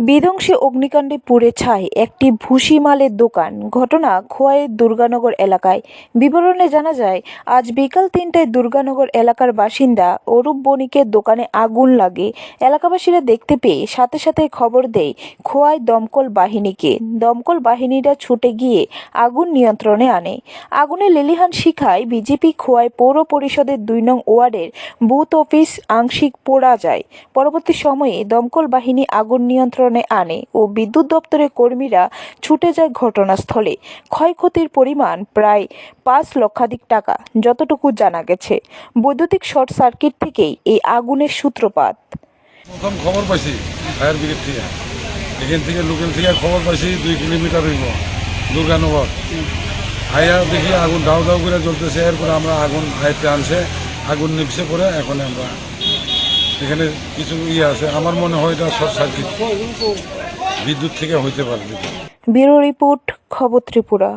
বিধ্বংসী অগ্নিকাণ্ডে পুড়ে ছাই একটি ভুসিমালের দোকান। ঘটনা খোয়াইয়ের দুর্গানগর এলাকায়। বিবরণে জানা যায়, আজ বিকাল তিনটায় দুর্গানগর এলাকার বাসিন্দা অরূপ বণিকের দোকানে আগুন লাগে। এলাকাবাসীরা দেখতে পেয়ে সাথে সাথে খবর দেয়, খোয়াই দমকল বাহিনীকে। দমকল বাহিনীরা ছুটে গিয়ে আগুন নিয়ন্ত্রণে আনে। আগুনে লেলিহান শিখায় বিজেপি খোয়াই পৌর পরিষদের দুই নং ওয়ার্ডের বুথ অফিস আংশিক পোড়া যায়। পরবর্তী সময়ে দমকল বাহিনী আগুন নিয়ন্ত্রণে আনে ও বিদ্যুৎ দপ্তরের কর্মীরা ছুটে যায় ঘটনাস্থলে। ক্ষয়ক্ষতির পরিমাণ প্রায় পাঁচ লক্ষাধিক টাকা, যতটুকু জানা গেছে। বৈদ্যুতিক শর্ট সার্কিট থেকেই এই আগুনের সূত্রপাত। প্রথম খবর পাইছি, ফায়ার ব্রিগেড থেকে। এখান থেকে থেকে খবর পাইছি, দুই কিলোমিটার হইব দুর্গানগর আইয়া দেখি আগুন দাও দাও করে জ্বলতেছে, এরপরে আমরা আগুন হাইতে আনছে, আগুন নিপছে পরে এখন আমরা এখানে কিছু ইয়ে আছে। আমার মনে হয় এটা শর্ট সার্কিট। বিদ্যুৎ থেকে হইতে পারে। ব্যুরো রিপোর্ট, খবর ত্রিপুরা।